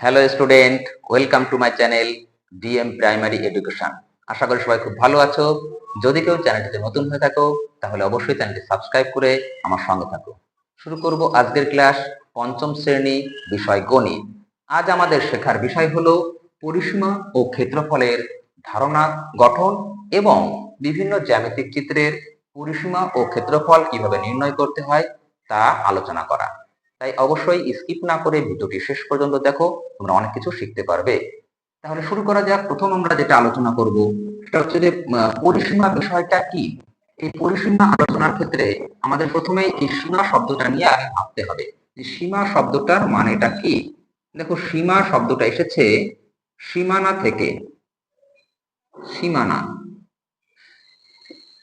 Hello student welcome to my channel DM primary education আশা করি সবাই খুব ভালো আছো। যদি কেউ চ্যানেলটিতে নতুন হয়ে থাকো, তাহলে অবশ্যই চ্যানেলটি সাবস্ক্রাইব করে আমার সঙ্গে থাকো। শুরু করব আজকের ক্লাস পঞ্চম শ্রেণি বিষয় গণিত। আজ আমাদের শেখার বিষয় হলো পরিসীমা ও ক্ষেত্রফলের ধারণা গঠন এবং বিভিন্ন জ্যামিতিক চিত্রের পরিসীমা ও ক্ষেত্রফল কীভাবে নির্ণয় করতে হয় তা আলোচনা করা। তাই অবশ্যই স্কিপ না করে ভিডিওটি শেষ পর্যন্ত দেখো, তোমরা অনেক কিছু শিখতে পারবে। তাহলে শুরু করা যাক। প্রথম আমরা যেটা আলোচনা করব, সেটা হচ্ছে যে পরিসীমা বিষয়টা কি? এই পরিসীমা আলোচনার ক্ষেত্রে আমাদের প্রথমে এই সীমা শব্দটা নিয়ে আগে ভাবতে হবে। যে সীমা শব্দটার মানেটা কি? দেখো, সীমা শব্দটা এসেছে সীমানা থেকে। সীমানা।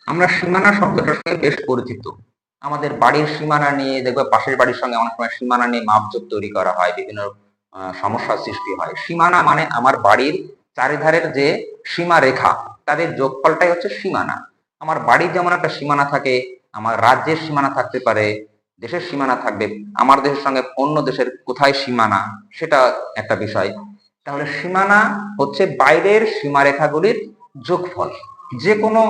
আমরা সীমানা শব্দটার সঙ্গে বেশ পরিচিত। আমাদের বাড়ির সীমানা নিয়ে দেখবে পাশের বাড়ির সঙ্গে অনেক সময় সীমানা নিয়ে মাপজোপ তৈরি করা হয়, বিভিন্ন সমস্যার সৃষ্টি হয়। সীমানা মানে আমার বাড়ির চারিধারের যে সীমা রেখা তাদের যোগফলটাই হচ্ছে সীমানা। আমার বাড়ির যেমন একটা সীমানা থাকে, আমার রাজ্যের সীমানা থাকতে পারে, দেশের সীমানা থাকবে, আমার দেশের সঙ্গে অন্য দেশের কোথায় সীমানা, সেটা একটা বিষয়। তাহলে সীমানা হচ্ছে বাইরের সীমারেখাগুলির যোগফল। যে কোনো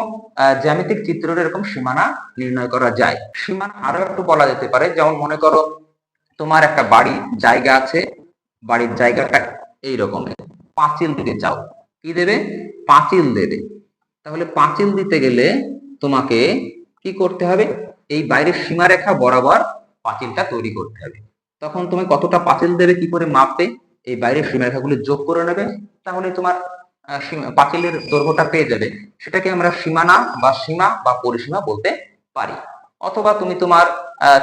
জ্যামিতিক চিত্রের এরকম সীমানা নির্ণয় করা যায়। সীমানা আরও একটু বলা যেতে পারে, যেমন মনে করো তোমার একটা বাড়ি, জায়গা আছে, বাড়ির জায়গাটা এই রকমের পাঁচিল দিতে চাও, কি দেবে? পাঁচিল দেবে। তাহলে পাঁচিল দিতে গেলে তোমাকে কি করতে হবে? এই বাইরের সীমারেখা বরাবর পাঁচিলটা তৈরি করতে হবে। তখন তুমি কতটা পাঁচিল দেবে, কি করে মাপবে? এই বাইরের সীমারেখাগুলি যোগ করে নেবে। তাহলে তোমার পাঁচিলের দৈর্ঘ্যটা পেয়ে যাবে। সেটাকে আমরা সীমানা বা সীমা বা পরিসীমা বলতে পারি। অথবা তুমি তোমার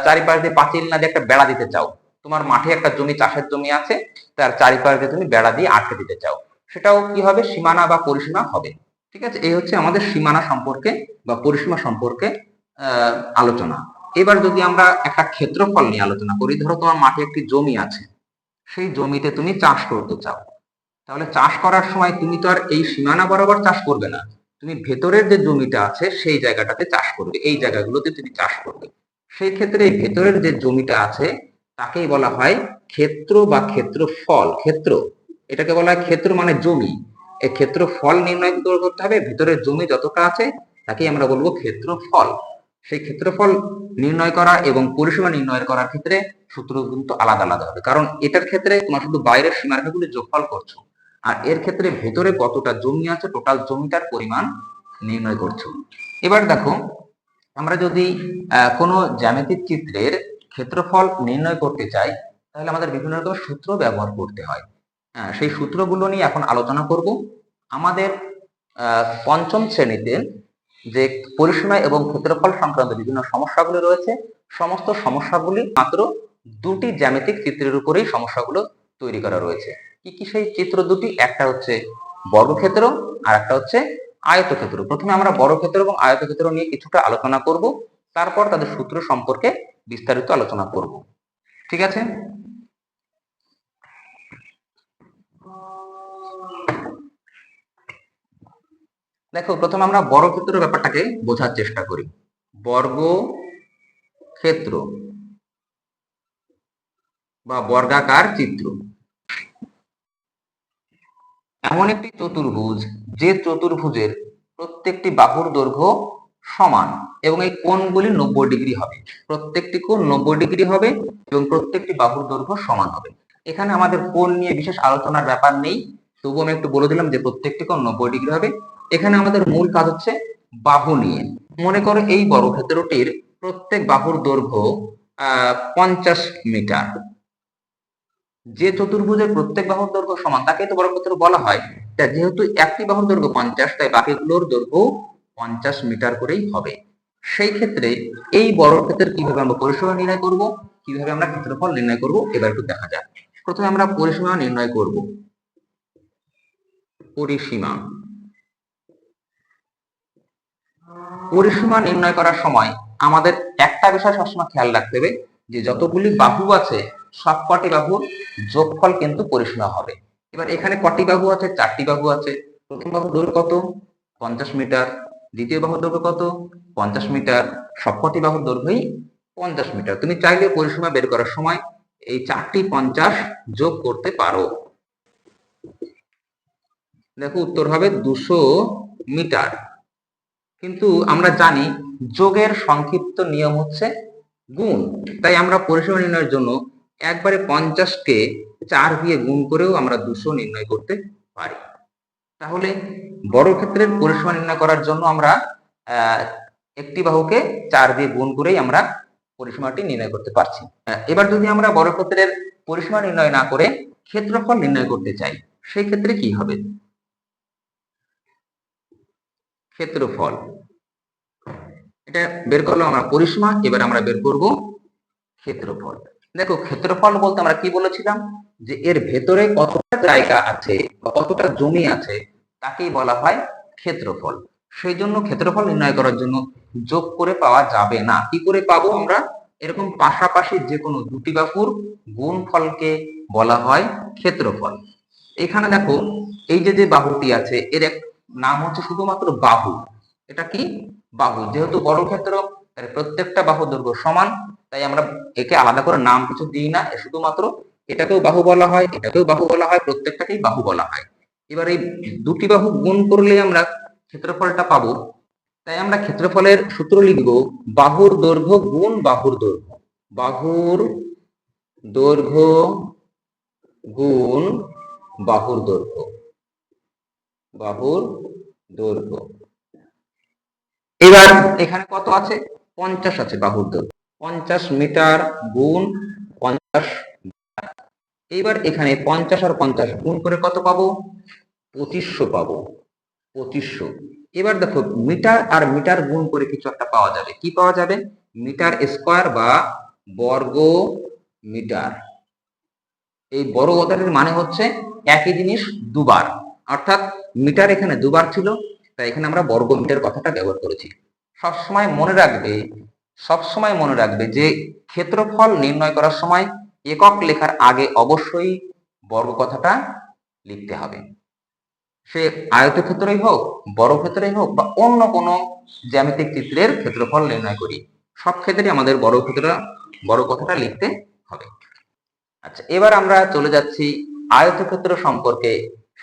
চারিপাশ দিয়ে পাঁচিল না দিয়ে একটা বেড়া দিতে চাও। তোমার মাঠে একটা জমি, চাষের জমি আছে, তার চারিপাশ দিয়ে তুমি বেড়া দিয়ে আটকে দিতে চাও। সেটাও কি হবে? সীমানা বা পরিসীমা হবে। ঠিক আছে? এই হচ্ছে আমাদের সীমানা সম্পর্কে বা পরিসীমা সম্পর্কে আলোচনা। এবার যদি আমরা একটা ক্ষেত্রফল নিয়ে আলোচনা করি, ধরো তোমার মাঠে একটি জমি আছে। সেই জমিতে তুমি চাষ করতে চাও। তাহলে চাষ করার সময় তুমি তো আর এই সীমানা বরাবর চাষ করবে না। তুমি ভেতরের যে জমিটা আছে, সেই জায়গাটাতে চাষ করবে। এই জায়গাগুলোতে তুমি চাষ করবে। সেই ক্ষেত্রে এই ভেতরের যে জমিটা আছে, তাকেই বলা হয় ক্ষেত্র বা ক্ষেত্রফল। ক্ষেত্র, এটাকে বলা হয় ক্ষেত্র মানে জমি। এই ক্ষেত্রফল নির্ণয় করতে হবে? ভেতরের জমি যতটা আছে, তাকেই আমরা বলব ক্ষেত্রফল। সেই ক্ষেত্রফল নির্ণয় করা এবং পরিসীমা নির্ণয় করার ক্ষেত্রে সূত্র কিন্তু আলাদা আলাদা হবে। কারণ এটার ক্ষেত্রে তোমার শুধু বাইরের সীমারেখাগুলি যোগফল করছ। আর এর ক্ষেত্রে ভেতরে কতটা জমি আছে টোটাল জমিটার পরিমাণ নির্ণয় করছ। এবার দেখো আমরা যদি কোনো জ্যামিতিক চিত্রের ক্ষেত্রফল নির্ণয় করতে চাই তাহলে আমাদের বিভিন্ন রকম সূত্র ব্যবহার করতে হয়। আহ, সেই সূত্রগুলো নিয়ে এখন আলোচনা করব। আমাদের পঞ্চম শ্রেণীতে যে পরিসীমা এবং ক্ষেত্রফল সংক্রান্ত বিভিন্ন সমস্যাগুলি রয়েছে সমস্ত সমস্যাগুলি মাত্র দুটি জ্যামিতিক চিত্রের উপরেই সমস্যাগুলো তৈরি করা রয়েছে। কি কি সেই চিত্র দুটি? একটা হচ্ছে বর্গক্ষেত্র আর একটা হচ্ছে আয়তক্ষেত্র। প্রথমে আমরা বর্গক্ষেত্র এবং আয়তক্ষেত্র নিয়ে কিছুটা আলোচনা করব, তারপর তাদের সূত্র সম্পর্কে বিস্তারিত আলোচনা করব। ঠিক আছে? দেখো, প্রথমে আমরা বর্গক্ষেত্র ব্যাপারটাকে বোঝার চেষ্টা করি। বর্গ ক্ষেত্র বা বর্গাকার চিত্র। এমন একটি চতুর্ভুজ, যে চতুর্ভুজের প্রত্যেকটি বাহুর দৈর্ঘ্য সমান এবং এই কোণগুলি নব্বই ডিগ্রি হবে। প্রত্যেকটি কোণ নব্বই ডিগ্রি হবে এবং প্রত্যেকটি বাহুর দৈর্ঘ্য সমান হবে। এখানে আমাদের কোণ নিয়ে বিশেষ আলোচনার ব্যাপার নেই। তবু আমি একটু বলে দিলাম যে প্রত্যেকটি কোণ নব্বই ডিগ্রি হবে। এখানে আমাদের মূল কাজ হচ্ছে বাহু নিয়ে। মনে করো এই বর্গক্ষেত্রটির প্রত্যেক বাহুর দৈর্ঘ্য, আহ, পঞ্চাশ মিটার। যে চতুর্ভুজের প্রত্যেক বাহুর দৈর্ঘ্য সমান, তাকে তো বর্গক্ষেত্র বলা হয়। তা যেহেতু একটি বাহুর দৈর্ঘ্য পঞ্চাশ, তাই বাকিগুলোর দৈর্ঘ্য পঞ্চাশ মিটার করেই হবে। সেই ক্ষেত্রে এই বর্গক্ষেত্রের কীভাবে আমরা পরিসীমা নির্ণয় করব, কীভাবে আমরা ক্ষেত্রফল নির্ণয় করব, এবার একটু দেখা যাক। প্রথমে আমরা পরিসীমা নির্ণয় করব। পরিসীমা। পরিসীমা নির্ণয় করার সময় আমাদের একটা বিষয় সবসময় খেয়াল রাখতে হবে, যে যতগুলি বাহু আছে সবকটি বাহুর যোগফল কিন্তু পরিসীমা হবে। এবার এখানে কটি বাহু আছে? চারটি বাহু আছে। প্রথম বাহুর দৈর্ঘ্য কত? পঞ্চাশ মিটার। দ্বিতীয় বাহুর দৈর্ঘ্য কত? পঞ্চাশ মিটার। সবকটি বাহুর দৈর্ঘ্যই পঞ্চাশ মিটার। তুমি চাইলে পরিসীমা বের করার সময় এই চারটি পঞ্চাশ যোগ করতে পারো। দেখো, উত্তর হবে দুশো মিটার। কিন্তু আমরা জানি যোগের সংক্ষিপ্ত নিয়ম হচ্ছে গুণ। তাই আমরা পরিসীমা নির্ণয়ের জন্য একবারে পঞ্চাশকে চার দিয়ে গুণ করেও আমরা দুশো নির্ণয় করতে পারি। তাহলে বড় ক্ষেত্রের পরিসীমা নির্ণয় করার জন্য আমরা একটি বাহুকে চার দিয়ে গুণ করেই আমরা পরিসীমাটি নির্ণয় করতে পারছি। এবার যদি আমরা বড় ক্ষেত্রের পরিসীমা নির্ণয় না করে ক্ষেত্রফল নির্ণয় করতে চাই, সেই ক্ষেত্রে কি হবে? ক্ষেত্রফল। এটা বের করলাম আমরা পরিসীমা, এবার আমরা বের করব ক্ষেত্রফল। দেখো, ক্ষেত্রফল বলতে আমরা কি বলেছিলাম? যে এর ভেতরে কতটা জায়গা আছে বা কতটা জমি আছে, তাকেই বলা হয় ক্ষেত্রফল। সেই জন্য ক্ষেত্রফল নির্ণয় করার জন্য যোগ করে পাওয়া যাবে না। কি করে পাবো আমরা? এরকম পাশাপাশি যে কোনো দুটি বাহুর গুণফলকে বলা হয় ক্ষেত্রফল। এখানে দেখো, এই যে যে বাহুটি আছে, এর এক নাম হচ্ছে শুধুমাত্র বাহু। এটা কি? বাহু। যেহেতু বড় ক্ষেত্র প্রত্যেকটা বাহু দৈর্ঘ্য সমান। তাই আমরা একে আলাদা করে নাম কিছু দিই না শুধুমাত্র এটাকেও বাহু বলা হয়, এটাকেও বাহু বলা হয়, প্রত্যেকটাকেই বাহু বলা হয়। এবার এই দুটি বাহু গুণ করলে আমরা ক্ষেত্রফলটা পাবো। তাই আমরা ক্ষেত্রফলের সূত্র লিখব, বাহুর দৈর্ঘ্য গুণ বাহুর দৈর্ঘ্য। বাহুর দৈর্ঘ্য গুণ বাহুর দৈর্ঘ্য। বাহুর দৈর্ঘ্য। এবার এখানে কত আছে? পঞ্চাশ আছে বাহুর দৈর্ঘ্য। পঞ্চাশ মিটার গুণ পঞ্চাশ এইবার এখানে পঞ্চাশ আর পঞ্চাশ গুণ করে কত পাবো? পঁচিশশো পাবো। পঁচিশশো। এবার দেখো, মিটার আর মিটার গুণ করে কিছু একটা পাওয়া যাবে। কি পাওয়া যাবে? মিটার স্কোয়ার বা বর্গ মিটার। এই বড় কথাটির মানে হচ্ছে একই জিনিস দুবার। অর্থাৎ মিটার এখানে দুবার ছিল, তাই এখানে আমরা বর্গ মিটার কথাটা ব্যবহার করেছি। সবসময় মনে রাখবে সবসময় মনে রাখবে যে ক্ষেত্রফল নির্ণয় করার সময় একক লেখার আগে অবশ্যই বর্গ কথাটা লিখতে হবে। সে আয়তক্ষেত্রই হোক বড় ক্ষেত্রেই হোক বা অন্য কোনো জ্যামিতিক চিত্রের ক্ষেত্রফল নির্ণয় করি, সব ক্ষেত্রে আমাদের বড় ক্ষেত্র বড় কথাটা লিখতে হবে। আচ্ছা এবার আমরা চলে যাচ্ছি আয়তক্ষেত্র সম্পর্কে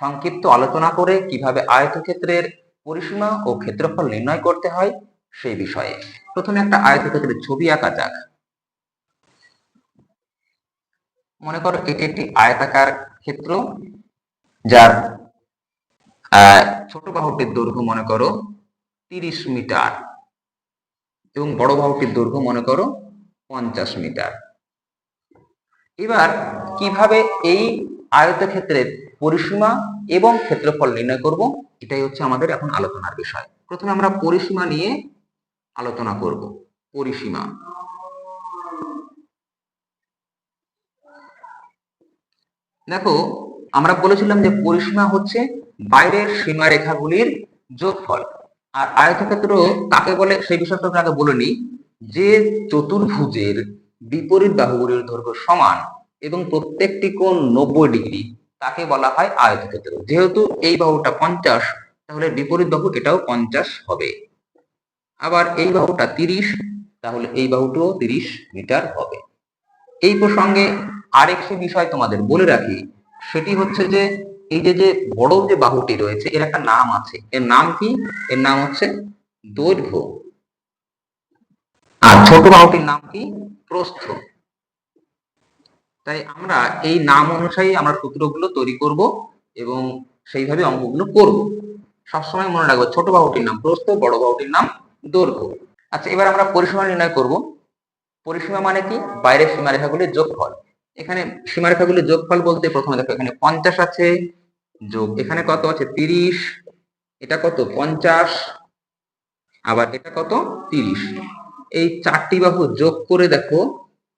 সংক্ষিপ্ত আলোচনা করে কীভাবে আয়তক্ষেত্রের পরিসীমা ও ক্ষেত্রফল নির্ণয় করতে হয়। সেই বিষয়ে। প্রথমে একটা আয়তক্ষেত্রের ছবি আঁকা যাক। মনে করো এটি একটি আয়তাকার ক্ষেত্র, যার ছোট বাহুটির দৈর্ঘ্য মনে করো তিরিশ মিটার এবং বড় বাহুটির দৈর্ঘ্য মনে করো পঞ্চাশ মিটার। এবার কীভাবে এই আয়তক্ষেত্রের পরিসীমা এবং ক্ষেত্রফল নির্ণয় করব, এটাই হচ্ছে আমাদের এখন আলোচনার বিষয়। প্রথমে আমরা পরিসীমা নিয়ে আলোচনা করব। পরিসীমা। দেখো, আমরা বলেছিলাম যে পরিসীমা হচ্ছে বাইরের সীমারেখাগুলির যোগফল। আর আয়তক্ষেত্র কাকে বলে সেই বিষয়টা আপনাকে বলে নিই। যে চতুর্ভুজের বিপরীত বাহুগুলির দৈর্ঘ্য সমান এবং প্রত্যেকটি কোণ নব্বই ডিগ্রি, তাকে বলা হয় আয়তক্ষেত্র। যেহেতু এই বাহুটা পঞ্চাশ, তাহলে বিপরীত বাহু এটাও পঞ্চাশ হবে। আবার এই বাহুটা তিরিশ, তাহলে এই বাহুটাও তিরিশ মিটার হবে। এই প্রসঙ্গে আরেকটি বিষয় তোমাদের বলে রাখি, সেটি হচ্ছে যে এই যে যে বড় যে বাহুটি রয়েছে, এর একটা নাম আছে। এর নাম কি? এর নাম হচ্ছে দৈর্ঘ্য। আর ছোট বাহুটির নাম কি? প্রস্থ। তাই আমরা এই নাম অনুযায়ী আমরা সূত্রগুলো তৈরি করব এবং সেইভাবে অঙ্কগুলো করব। সবসময় মনে রাখব, ছোট বাহুটির নাম প্রস্থ, বড় বাহুটির নাম দৈর্ঘ্য। আচ্ছা এবার আমরা পরিসীমা নির্ণয় করব। পরিসীমা মানে কি? বাইরের সীমারেখাগুলির যোগফল। এখানে সীমারেখাগুলির যোগফল বলতে প্রথমে দেখো, এখানে পঞ্চাশ আছে, যোগ এখানে কত আছে? তিরিশ। এটা কত? পঞ্চাশ। আবার এটা কত? তিরিশ। এই চারটি বাহু যোগ করে দেখো,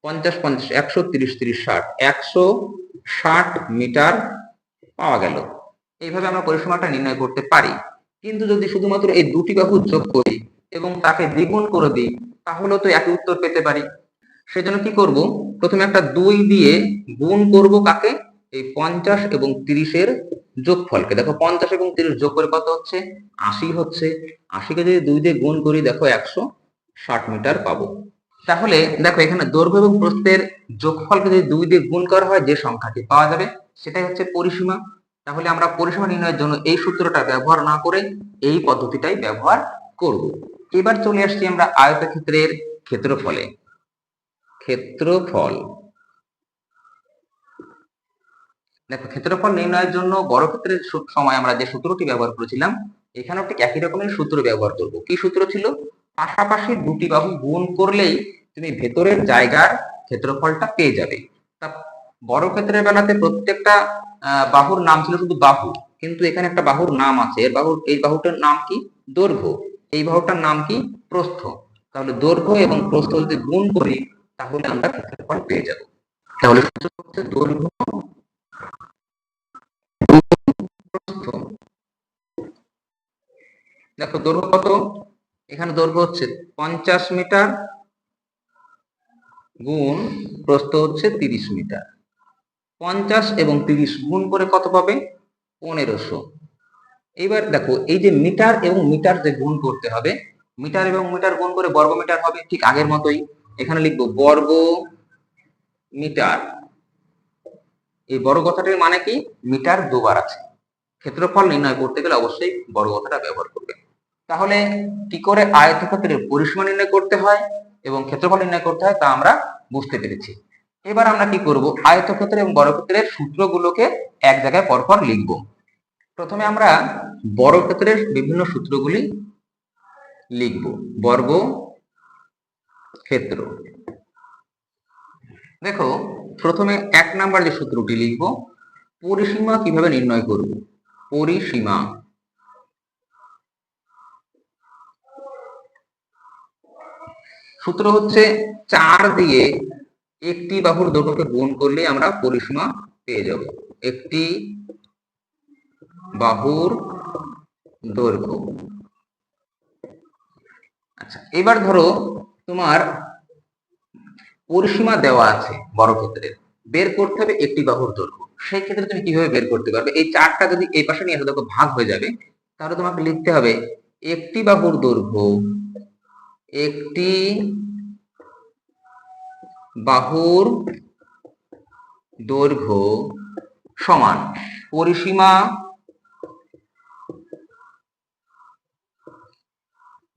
পঞ্চাশ পঞ্চাশ, একশো, তিরিশ তিরিশ, ষাট। একশো ষাট মিটার পাওয়া গেল। এইভাবে আমরা পরিসীমাটা নির্ণয় করতে পারি। কিন্তু যদি শুধুমাত্র এই দুটি বাহু যোগ করি এবং তাকে দ্বিগুণ করে দিই, তাহলেও তো একই উত্তর পেতে পারি। সেজন্য কি করব? প্রথমে একটা দুই দিয়ে গুণ করব কাকে? এই পঞ্চাশ এবং তিরিশের যোগফলকে। দেখো পঞ্চাশ এবং তিরিশ যোগ করে কত হচ্ছে? আশি হচ্ছে। আশিকে যদি দুই দিয়ে গুণ করি, দেখো একশো ষাট মিটার পাবো। তাহলে দেখো এখানে দৈর্ঘ্য এবং প্রস্থের যোগফলকে যদি দুই দিয়ে গুণ করা হয়, যে সংখ্যাটি পাওয়া যাবে, সেটাই হচ্ছে পরিসীমা। তাহলে আমরা পরিসীমা নির্ণয়ের জন্য এই সূত্রটা ব্যবহার না করে এই পদ্ধতিটাই ব্যবহার করব। এবার চলে আসছি আমরা আয়তক্ষেত্রের ক্ষেত্রফলে। ক্ষেত্রফল। দেখো, ক্ষেত্রফল নির্ণয়ের জন্য বর্গক্ষেত্রের সময় আমরা যে সূত্রটি ব্যবহার করেছিলাম, এখানেও ঠিক একই রকমের সূত্র ব্যবহার করব। কি সূত্র ছিল? পাশাপাশি দুটি বাহু গুণ করলেই তুমি ভেতরের জায়গার ক্ষেত্রফলটা পেয়ে যাবে। তা বর্গক্ষেত্রের বেলাতে প্রত্যেকটা বাহুর নাম ছিল শুধু বাহু। কিন্তু এখানে একটা বাহুর নাম আছে। এর বাহুর এই বাহুটার নাম কি? দৈর্ঘ্য। এই বাহুটার নাম কি? প্রস্থ। তাহলে দৈর্ঘ্য এবং প্রস্থ যদি গুণ করি, তাহলে আমরা ক্ষেত্রফল পেয়ে যাব। তাহলে দৈর্ঘ্য দেখো দৈর্ঘ্য কত? এখানে দৈর্ঘ্য হচ্ছে পঞ্চাশ মিটার গুণ প্রস্থ হচ্ছে তিরিশ মিটার। পঞ্চাশ এবং তিরিশ গুণ করে কত পাবে? পনেরোশো। এবার দেখো, এই যে মিটার এবং মিটার যে গুণ করতে হবে, মিটার এবং মিটার গুণ করে বর্গ মিটার হবে ঠিক আগের মতোই। এখানে লিখব বর্গ মিটার এই বড় কথাটির মানে কি? মিটার দুবার আছে। ক্ষেত্রফল নির্ণয় করতে গেলে অবশ্যই বড় কথাটা ব্যবহার করবে। তাহলে কি করে আয়তক্ষেত্রের পরিসীমা নির্ণয় করতে হয় এবং ক্ষেত্রফল নির্ণয় করতে হয় তা আমরা বুঝতে পেরেছি। এবার আমরা কি করব? আয়তক্ষেত্র এবং বর্গক্ষেত্রের সূত্রগুলোকে এক জায়গায় পরপর লিখব। প্রথমে আমরা বর্গক্ষেত্রের বিভিন্ন সূত্রগুলি লিখব। বর্গ ক্ষেত্র। দেখো, প্রথমে এক নাম্বার যে সূত্রটি লিখব, পরিসীমা কীভাবে নির্ণয় করব? পরিসীমা। সূত্র হচ্ছে চার দিয়ে একটি বাহুর দৈর্ঘ্যকে গুণ করলে আমরা পরিসীমা পেয়ে যাব। একটি বাহুর দৈর্ঘ্য। আচ্ছা এবার ধরো তোমার পরিসীমা দেওয়া আছে বড় ক্ষেত্রে। বের করতে হবে একটি বাহুর দৈর্ঘ্য। সেই ক্ষেত্রে তুমি কীভাবে বের করতে পারবে? এই চারটা যদি এই পাশে নিয়ে দেখো ভাগ হয়ে যাবে। তাহলে তোমাকে লিখতে হবে, একটি বাহুর দৈর্ঘ্য, একটি বাহুর দৈর্ঘ্য সমান পরিসীমা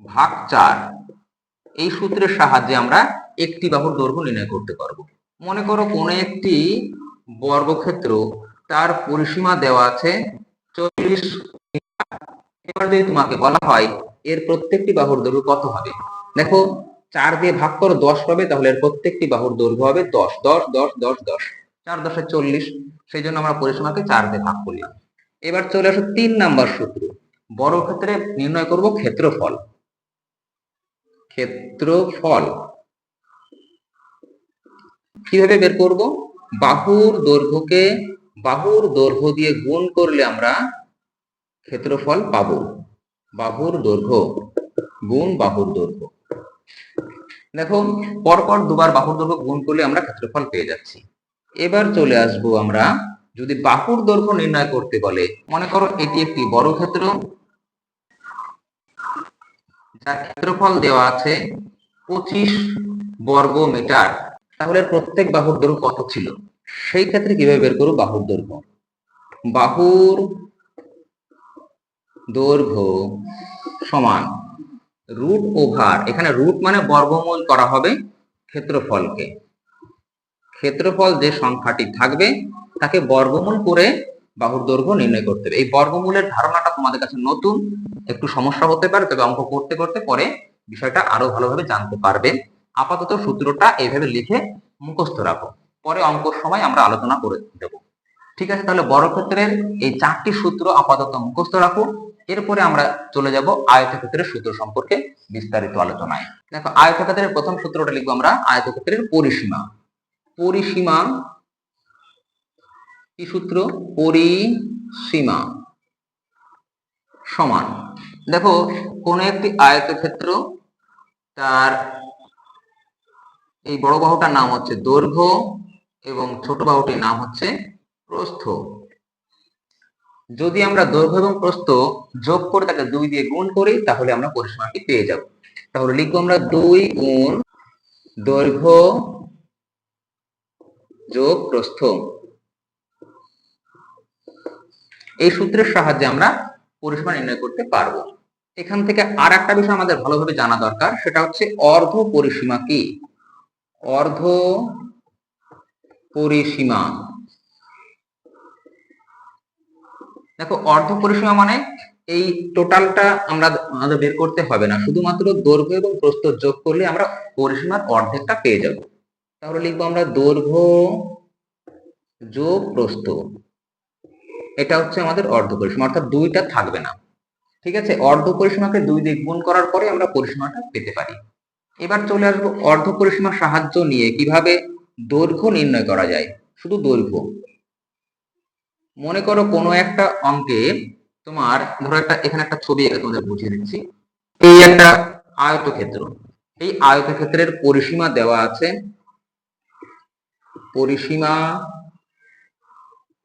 ভাগ চার। এই সূত্রের সাহায্যে আমরা একটি বাহুর দৈর্ঘ্য নির্ণয় করতে পারব। মনে করো কোন একটি বর্গক্ষেত্র তার পরিসীমা দেওয়া আছে চল্লিশ এবার যদি তোমাকে বলা হয় এর প্রত্যেকটি বাহুর দৈর্ঘ্য কত হবে? দেখো, চার দিয়ে ভাগ করো, দশ পাবে, তাহলে এর প্রত্যেকটি বাহুর দৈর্ঘ্য হবে দশ। দশ দশ দশ দশ। চার দশে চল্লিশ, সেই জন্য আমরা পরিসীমাকে চার দিয়ে ভাগ করলাম। এবার চলে আসো তিন নাম্বার সূত্র। বড় ক্ষেত্রে নির্ণয় করব ক্ষেত্রফল। ক্ষেত্রফল। কীভাবে বের করব? বাহুর দৈর্ঘ্যকে বাহুর দৈর্ঘ্য দিয়ে গুণ করলে আমরা ক্ষেত্রফল পাবো। বাহুর দৈর্ঘ্য গুণ বাহুর দৈর্ঘ্য। দেখো, পরপর দুবার বাহুর দৈর্ঘ্য গুণ করলে আমরা ক্ষেত্রফল পেয়ে যাচ্ছি। এবার চলে আসব আমরা, যদি বাহুর দৈর্ঘ্য নির্ণয় করতে বলে, মনে করো এটি একটি বড় ক্ষেত্র যার ক্ষেত্রফল দেওয়া আছে পঁচিশ বর্গ মিটার, তাহলে প্রত্যেক বাহুর দৈর্ঘ্য কত ছিল? সেই ক্ষেত্রে কীভাবে বের করব? বাহুর দৈর্ঘ্য। বাহুর দৈর্ঘ্য সমান রুট ওভার এখানে রুট মানে বর্গমূল করা হবে ক্ষেত্রফলকে। ক্ষেত্রফল যে সংখ্যাটি থাকবে, তাকে বর্গমূল করে বাহুর দৈর্ঘ্য নির্ণয় করতে হবে। এই বর্গমূলের ধারণাটা তোমাদের কাছে নতুন। একটু সমস্যা হতে পারে, তবে অঙ্ক করতে করতে পরে বিষয়টা আরও ভালোভাবে জানতে পারবে আপাতত সূত্রটা এইভাবে লিখে মুখস্থ রাখো। পরে অঙ্কর সময় আমরা আলোচনা করে দেব। ঠিক আছে, তাহলে বড় ক্ষেত্রের এই চারটি সূত্র আপাতত মুখস্থ রাখো। এরপরে আমরা চলে যাব আয়তক্ষেত্রের সূত্র সম্পর্কে বিস্তারিত আলোচনায়। দেখো, আয়তক্ষেত্রের প্রথম সূত্রটা লিখব আমরা, আয়তক্ষেত্রের পরিসীমা। পরিসীমা কি সূত্র? পরিসীমা সমান। দেখো, কোন একটি আয়তক্ষেত্র তার এই বড় বাহুটার নাম হচ্ছে দৈর্ঘ্য এবং ছোট বাহুটির নাম হচ্ছে প্রস্থ। যদি আমরা দৈর্ঘ্য এবং প্রস্থ যোগ করে তাকে দুই দিয়ে গুণ করি, তাহলে আমরা পরিসীমাটি পেয়ে যাব। তাহলে লিখব আমরা দুই গুণ দৈর্ঘ্য যোগ প্রস্থ। এই সূত্রের সাহায্যে আমরা পরিসীমা নির্ণয় করতে পারব। এখান থেকে আর একটা বিষয় আমাদের ভালোভাবে জানা দরকার, সেটা হচ্ছে অর্ধ পরিসীমা কি? অর্ধ পরিসীমা। দেখো, অর্ধ পরিসীমা মানে এই টোটালটা আমরা আমাদের বের করতে হবে না। শুধুমাত্র দৈর্ঘ্য এবং প্রস্থ যোগ করলে আমরা পরিসীমার অর্ধেকটা পেয়ে যাব। তাহলে লিখব আমরা দৈর্ঘ্য যোগ প্রস্থ। এটা হচ্ছে আমাদের অর্ধ পরিসীমা, অর্থাৎ দুইটা থাকবে না। ঠিক আছে? অর্ধ পরিসীমাকে দুই দিক গুণ করার পরে আমরা পরিসীমাটা পেতে পারি। এবার চলে আসব অর্ধ পরিসীমার সাহায্য নিয়ে কীভাবে দৈর্ঘ্য নির্ণয় করা যায়। শুধু দৈর্ঘ্য। মনে করো কোনো একটা অঙ্কে তোমার, ধরো একটা, এখানে একটা ছবি এঁকে তোমাদের বুঝিয়ে দিচ্ছি। এই একটা আয়তক্ষেত্র। এই আয়তক্ষেত্রের পরিসীমা দেওয়া আছে। পরিসীমা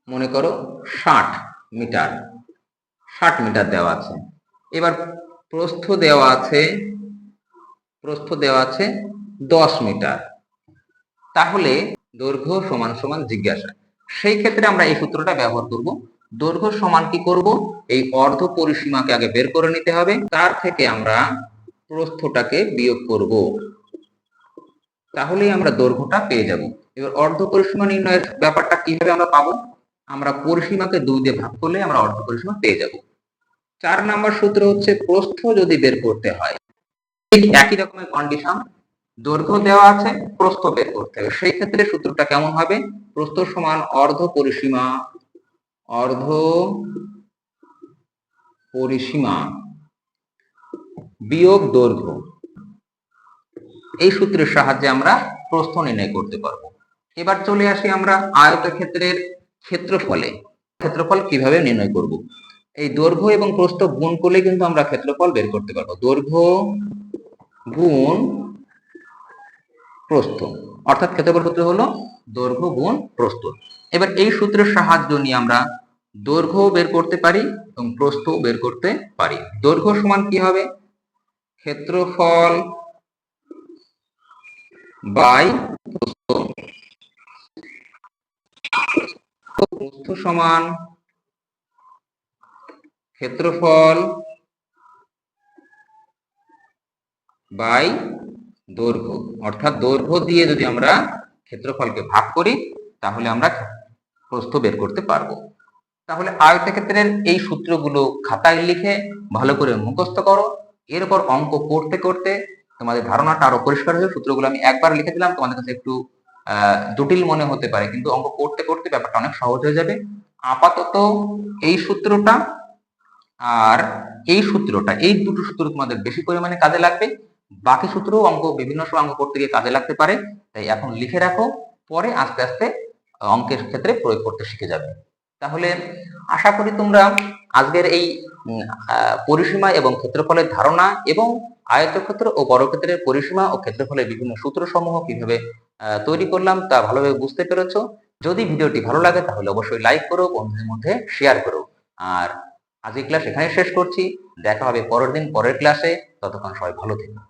মনে করো ষাট মিটার ষাট মিটার দেওয়া আছে। এবার প্রস্থ দেওয়া আছে, প্রস্থ দেওয়া আছে দশ মিটার। তাহলে দৈর্ঘ্য সমান সমান জিজ্ঞাসা। সেই ক্ষেত্রে আমরা এই সূত্রটা ব্যবহার করব। দৈর্ঘ্য সমান কি করব? এই অর্ধ পরিসীমাকে আগে বের করে নিতে হবে। তার থেকে আমরা প্রস্থটাকে বিয়োগ করব। তাহলেই আমরা দৈর্ঘ্যটা পেয়ে যাব। এবার অর্ধ পরিসীমা নির্ণয়ের ব্যাপারটা কীভাবে আমরা পাবো? আমরা পরিসীমাকে দুই দিয়ে ভাগ করলে আমরা অর্ধ পরিসীমা পেয়ে যাব। চার নাম্বার সূত্র হচ্ছে প্রস্থ যদি বের করতে হয়, ঠিক একই রকমের কন্ডিশন দৈর্ঘ্য দেওয়া আছে, প্রস্থ বের করতে হবে। সেই ক্ষেত্রে সূত্রটা কেমন হবে? প্রস্থ সমান অর্ধ পরিসীমা অর্ধ পরিসীমা বিয়োগ দৈর্ঘ্য। এই সূত্রের সাহায্যে আমরা প্রস্থ নির্ণয় করতে পারব। এবার চলে আসি আমরা আয়তক্ষেত্রের ক্ষেত্রফলে, ক্ষেত্রফল কীভাবে নির্ণয় করব? এই দৈর্ঘ্য এবং প্রস্থ গুণ করলে কিন্তু আমরা ক্ষেত্রফল বের করতে পারব। দৈর্ঘ্য গুণ প্রস্থ, অর্থাৎ ক্ষেত্রফল সূত্র হলো দৈর্ঘ্য গুণ প্রস্থ। এবার এই সূত্রের সাহায্য নিয়ে আমরা দৈর্ঘ্য বের করতে পারি এবং প্রস্থ বের করতে পারি। দৈর্ঘ্য সমান কি হবে? ক্ষেত্রফল বাই প্রস্থ প্রস্থ সমান ক্ষেত্রফল বাই দৈর্ঘ্য। অর্থাৎ দৈর্ঘ্য দিয়ে যদি আমরা ক্ষেত্রফলকে ভাগ করি, তাহলে আমরা প্রস্থ বের করতে পারব। তাহলে আয়তক্ষেত্রের এই সূত্রগুলো খাতায় লিখে ভালো করে মুখস্থ করো। এরপর অঙ্ক করতে করতে তোমাদের ধারণাটা আরও পরিষ্কার হবে সূত্রগুলো আমি একবার লিখে দিলাম। তোমাদের কাছে একটু জটিল মনে হতে পারে, কিন্তু অঙ্ক করতে করতে ব্যাপারটা অনেক সহজ হয়ে যাবে। আপাতত এই সূত্রটা আর এই সূত্রটা, এই দুটো সূত্র তোমাদের বেশি পরিমাণে কাজে লাগবে। বাকি সূত্র অঙ্ক, বিভিন্ন সময় অঙ্ক করতে গিয়ে কাজে লাগতে পারে। তাই এখন লিখে রাখো, পরে আস্তে আস্তে অঙ্কের ক্ষেত্রে প্রয়োগ করতে শিখে যাবে। তাহলে আশা করি তোমরা আজকের এই পরিসীমা এবং ক্ষেত্রফলের ধারণা এবং আয়তক্ষেত্র ও বর্গক্ষেত্রের পরিসীমা ও ক্ষেত্রফলের বিভিন্ন সূত্র সমূহ কীভাবে তৈরি করলাম, তা ভালোভাবে বুঝতে পেরেছ। যদি ভিডিওটি ভালো লাগে, তাহলে অবশ্যই লাইক করো, বন্ধুদের মধ্যে শেয়ার করো। আর আজকের ক্লাস এখানে শেষ করছি। দেখা হবে পরের দিন, পরের ক্লাসে ততক্ষণ সবাই ভালো থেকো।